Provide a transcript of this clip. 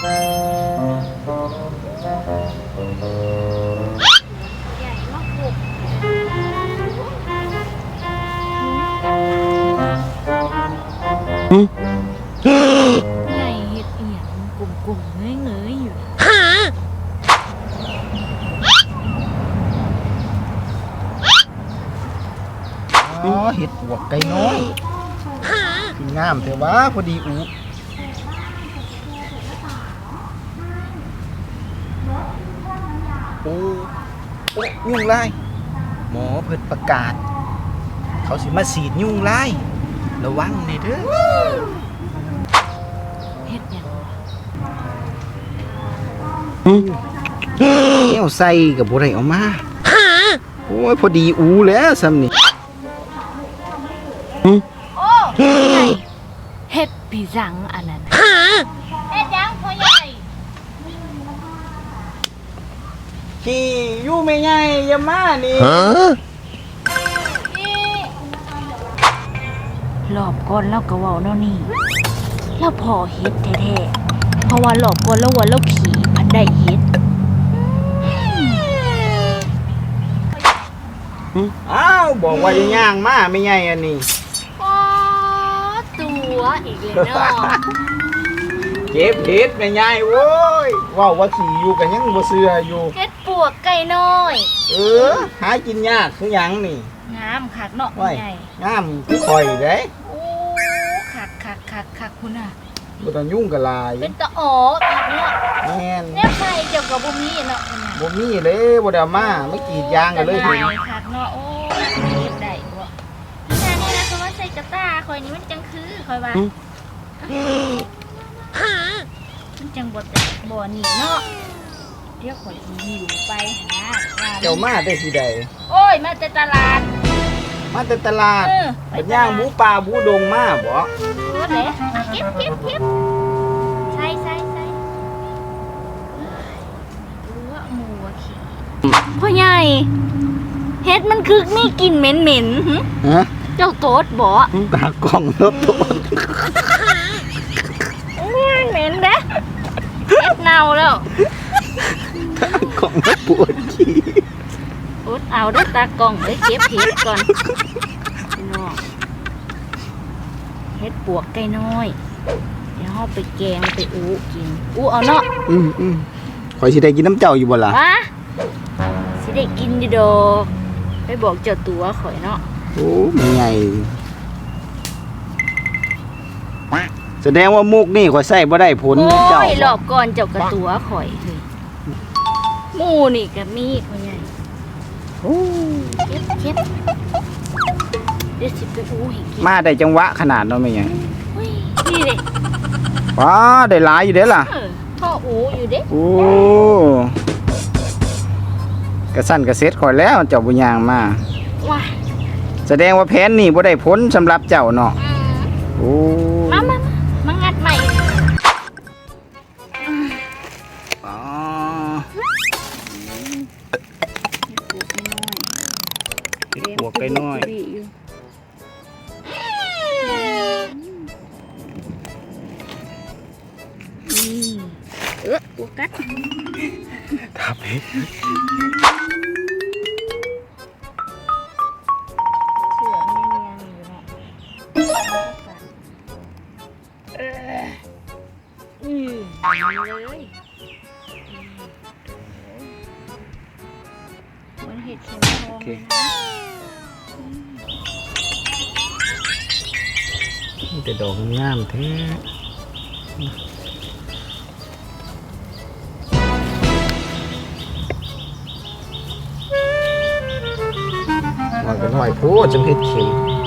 ใหญ่มากปลูกใหญ่เห็ดเอียงกลุ่มๆเงยๆอยู่นะอ๋อเห็ดปวกไก่น้อยคืองามแต่ว่าพอดีอู โอ้โอ้ยุ่งไล่หมอเพิ่นประกาศ เขาสิมาฉีดยุ่งไล่ระวังนี่เด้อเห็ดอย่างวะแก้วใส่กับบ่ได้เอามาโอ้ยพอดีอูแล้วซ้ำนี่โอ้ใหญ่เห็ดปีสังอันนั้นน่ะ เอ็ดยังพ่อใหญ่ ขี่อยู่ไม่ใหญ่อย่ามานี่นี่ รอบก่อนเราก็เว้าเนาะนี่เราพอเห็ดแท้ๆเพราะว่ารอบก่อนเราว่าเราขี่พันได้เห็ดอ้าวบอกว่าอย่าย่างมาไม่ใหญ่อันนี้อ๋อตัวอีกเลยเนาะ เก็บเห็ดไม่ใหญ่โว้ยเว้าว่าขี่อยู่กันยังบ่เชื่ออยู่เห็ดปวกไก่น้อย เออ หากินยากคือหยังนี่งามคักเนาะว้ายใหญ่งามคือข่อยเด้โอ้คักคักคักคักคุณอะ บ่ต้องยุ่งกับลายเป็นตะอ๋อกคักเนาะแม่นแนวไข่เกี่ยวกับบ่มีเนาะคุณน่ะบ่มีเลยบ่ได้เอามาไม่กรีดยางกันเลยแต่ถึงลายคักเนาะโอ้เฮ็ดได้บ่นี่นะนี่นะคือว่าใส่กระตาข่อยนี่มันจังคือข่อยว่ามัน จังบ่แต่บ่นี่เนาะเดี๋ยวข่อยสิหิวไปหาว่าเจ้ามาได้สิใดโอ้ย มาแต่ตลาด มาแต่ตลาดเออเป็นย่างหมูป่าหมูดงมาบ่รถไหนเก็บเก็บเก็บใส่ใส่ใส่รู้ว่าหมูอะขี้พ่อใหญ่เฮ็ดมันคือมีกลิ่นเหม็นๆหึฮะเจ้าโต๊ดบ่ตากล้องรถตัวเหม็นเด้ เฮ็ดเน่าแล้วตากล้องรถปวดขี้อดเอาเด้อตากล้องเอ้ยเก็บเฮ็ดก่อนพี่น้องเฮ็ดปวกไก่น้อย เดี๋ยวเฮาไปแกงไปอูกิน อูเอาเนาะอืมอืมข่อยสิได้กินน้ำเจ้าอยู่บ่ล่ะวะสิได้กินอยู่ดอกไปบอกเจ้าตัวข่อยเนาะ โอ้ไม่ใหญ่ แสดงว่ามุกนี่ข่อยใส่บ่ได้ผลโอ้เจ้ายรอบก่อนเจ้ากระตัวข่อยเฮ้ยหมูนี่ก็มีพ่อใหญ่โอ้เก็บเก็บเดี๋ยวสิไปอูให้กินมาได้จังหวะขนาดเนาะไม่ใหญ่เฮ้ยนี่เลยว้าได้หลายอยู่เด้ล่ะ เออพ่ออูอยู่เด้โอ้กระสั้นกระเซ็ดข่อยแล้วเจ้าบุญยางมา ว้าแสดงว่าแผนนี่บ่ได้ผลสำหรับเจ้าเนาะอืมโอ้มามามามา เออปูกัดครับเม่นยังอนาะเอออืมเลยเหมือนเห็ดเข็มทองเลยนะมีแต่ดอกงามแท้ว่ากันหอยพูดจำเฮ็ดเข็ม